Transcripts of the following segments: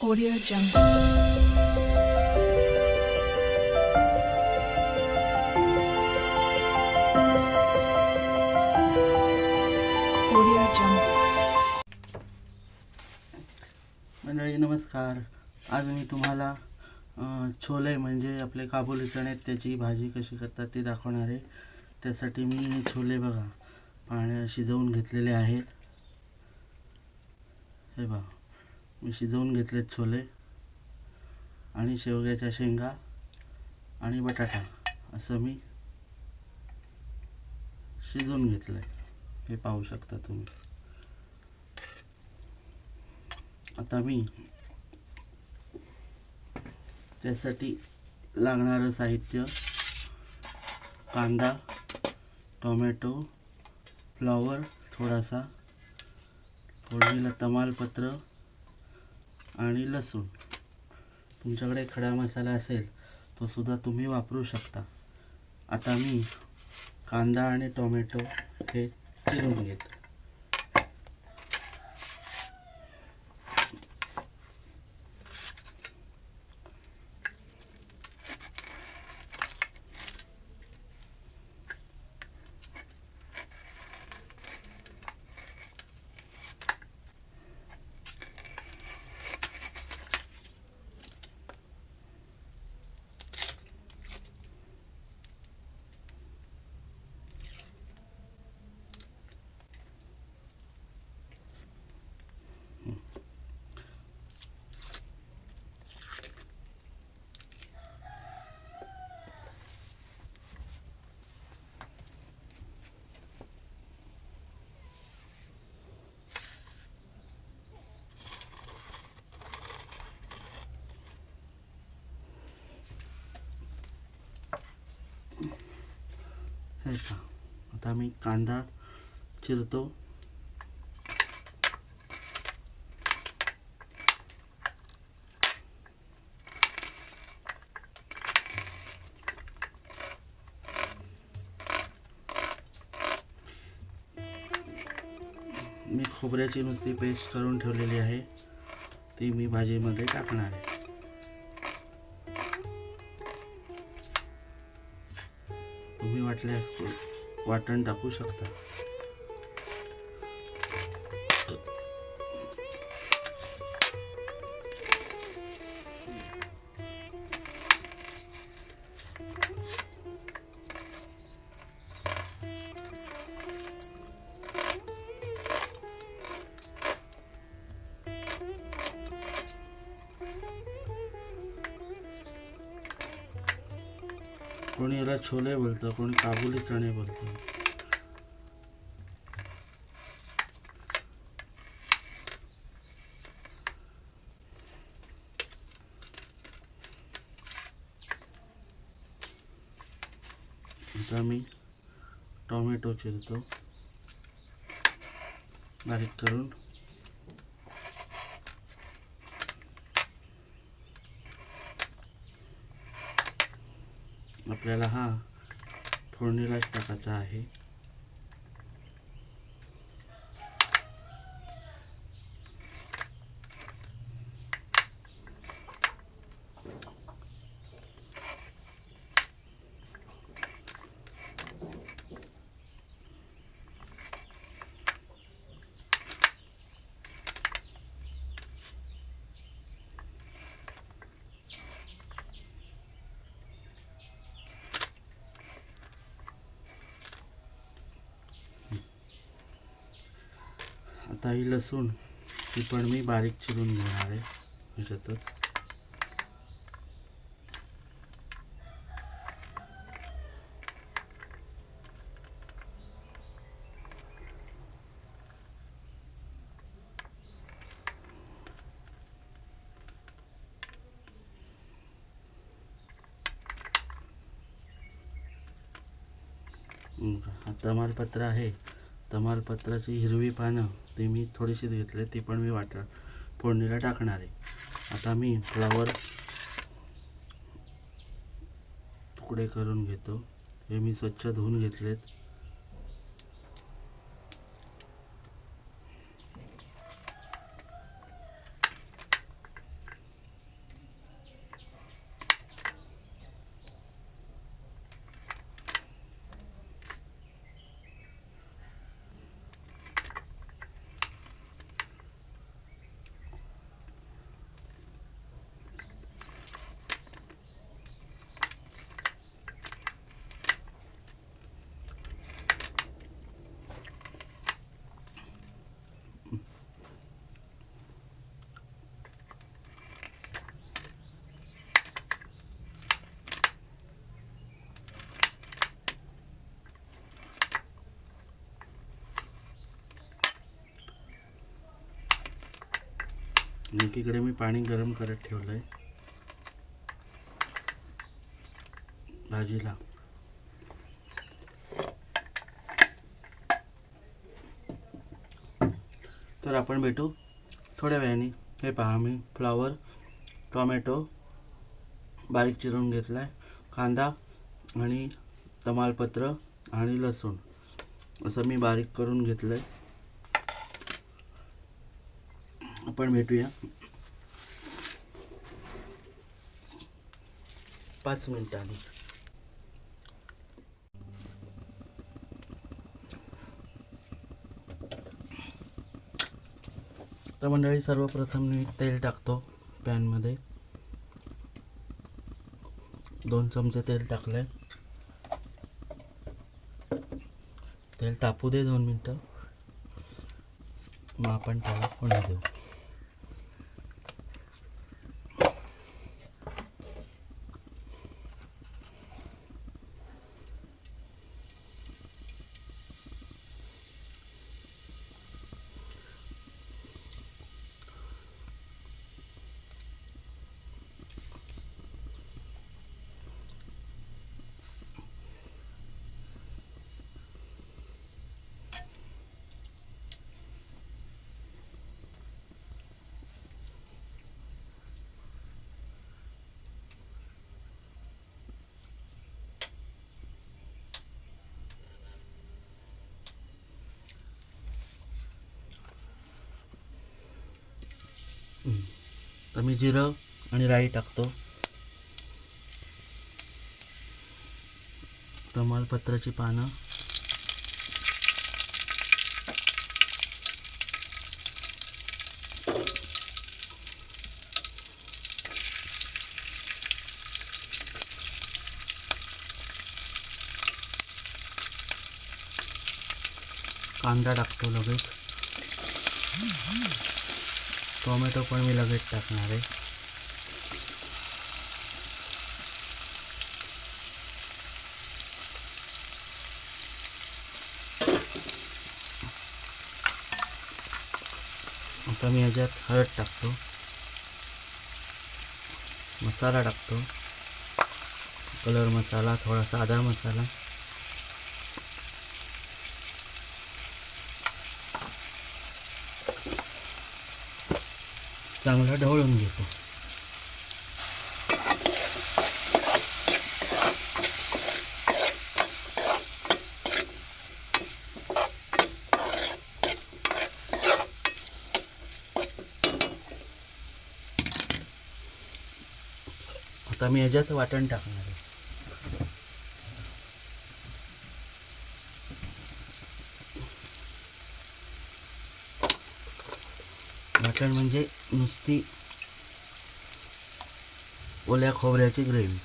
Audio Jungle. Audio Jungle. मंडळी नमस्कार आज मी तुम्हाला अं, छोले म्हणजे आपले काबुली चणे त्याची भाजी कशी करतात ते दाखवणार आहे त्यासाठी मी हे छोले बघा पाण्या शिजवून घेतलेले आहेत हे बघा मी शिजवून घेतलेत छोले आणि शेवग्याच्या शेंगा आणि बटाटा असं मी शिजवून घेतलं आहे हे पाहू शकता तुम्ही. आता मी त्यासाठी लागणारं साहित्य कांदा टोमॅटो फ्लॉवर थोडासा फोडणीला तमालपत्र आणि लसूण. तुमच्याकडे खडा मसाला असेल तो सुद्धा तुम्ही वापरू शकता. आता मी कांदा आणि टोमॅटो हे चिरून घेतो. हे का आता मी कांदा चिरतो. मी खोबऱ्याची नुसती पेस्ट करून ठेवलेली आहे. ती मी भाजीमध्ये टाकणार आहे. तुम्ही वाटल्यास वाटण टाकू शकता. कोणी याला छोले बोलतं कोणी काबुली चणे बोलतं आता मी टोमॅटो चिरतो बारीक करून आपल्याला हा फोडणीलाच टाकायचा आहे. आता ही लसूण ती पण मी बारीक चिरून घेणार आहे ह्याच्यातच. तमालपत्र आहे. तमालपत्राची हिरवी पानं. ते मी थोडीशी घेतले ते पण मी वाटा फोडणीला टाकणार. आहे आता मी फ्लावर तुकडे करून घेतो. हे मी स्वच्छ धुवून घेतलेत. एकीकडे मी पाणी गरम करत ठेवलं आहे भाजीला. तर आपण भेटू थोड्या वेळाने. हे पहा मी फ्लावर टोमॅटो बारीक चिरून घेतला आहे कांदा आणि तमालपत्र आणि लसूण असं मी बारीक करून घेतलं आहे आपण भेटूया. पाच मिनिटांनी तर मंडळी सर्वप्रथम मी तेल टाकतो पॅनमध्ये. दोन चमचे तेल टाकलंय. तेल तापू दे दोन मिनटं. मग आपण त्याला फोडणी देऊ. तर मी जिरं आणि राई टाकतो. तमालपत्राची पानं. कांदा टाकतो लगेच. टोमॅटो पण मी लगेच टाकणार आहे. आता मी ह्याच्यात हळद टाकतो. मसाला टाकतो. कलर मसाला थोडासा आदा मसाला. चांगला ढवळून घेतो. आता मी ह्याच्यात वाटण टाकणार आहे मटण म्हणजे नुसती ओल्या खोबऱ्याची ग्रेव्ही.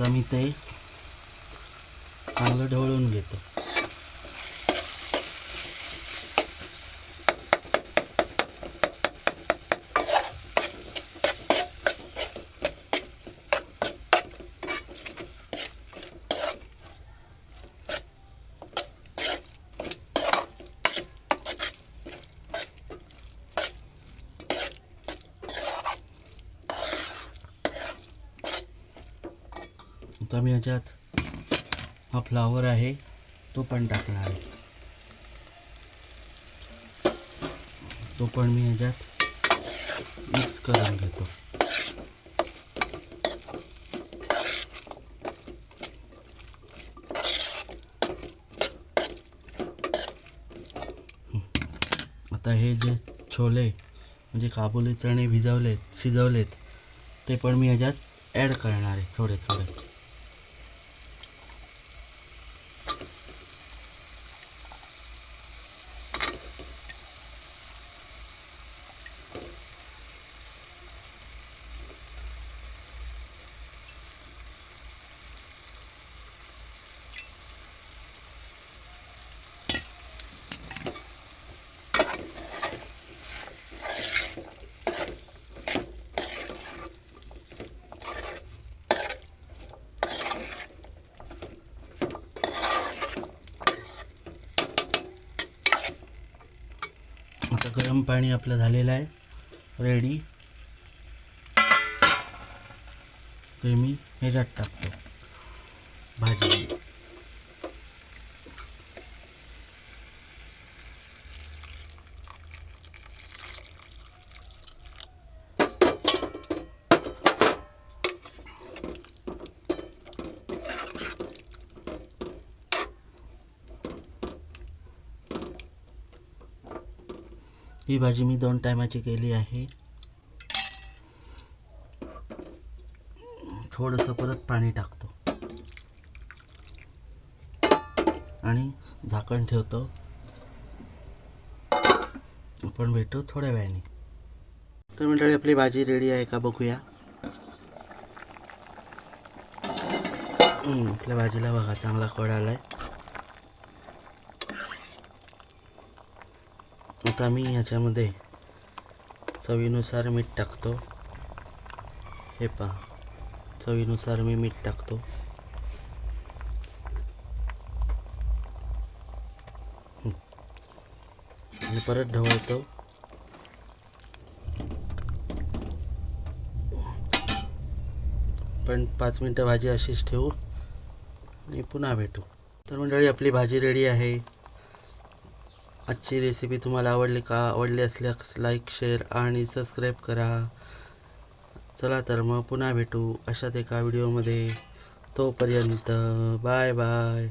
आता मी ते चांगलं ढवळून घेतो. आता मी ह्याच्यात हा फ्लावर आहे तो पण टाकणार आहे. तो पण मी ह्याच्यात मिक्स करून घेतो. आता हे जे छोले म्हणजे काबुली चणे भिजवलेत शिजवलेत ते पण मी ह्याच्यात ॲड करणार आहे थोडे थोडे. गरम पाणी आपलं झालेलं आहे. रेडी ते मी ह्याच्यात टाकतो. भाजी. ही भाजी मी दोन टायमाची केली आहे. थोडंसं परत पाणी टाकतो. आणि झाकण ठेवतो. आपण भेटू थोड्या वेळाने. तर मंडळी आपली भाजी रेडी आहे का बघूया? आपल्या भाजीला बघा चांगला कड आहे. आता मी ह्याच्यामध्ये चवीनुसार मीठ टाकतो. हे पहा. चवीनुसार मी मीठ टाकतो. आणि परत ढवळतो. पण पाच मिनटं भाजी अशीच ठेवू आणि पुन्हा भेटू. तर मंडळी आपली भाजी रेडी आहे. आजची रेसिपी तुम्हाला आवडली का? आवडली असल्यास लाईक शेअर आणि सबस्क्राईब करा. चला तर मग पुन्हा भेटू अशाच एका व्हिडिओमध्ये तोपर्यंत बाय बाय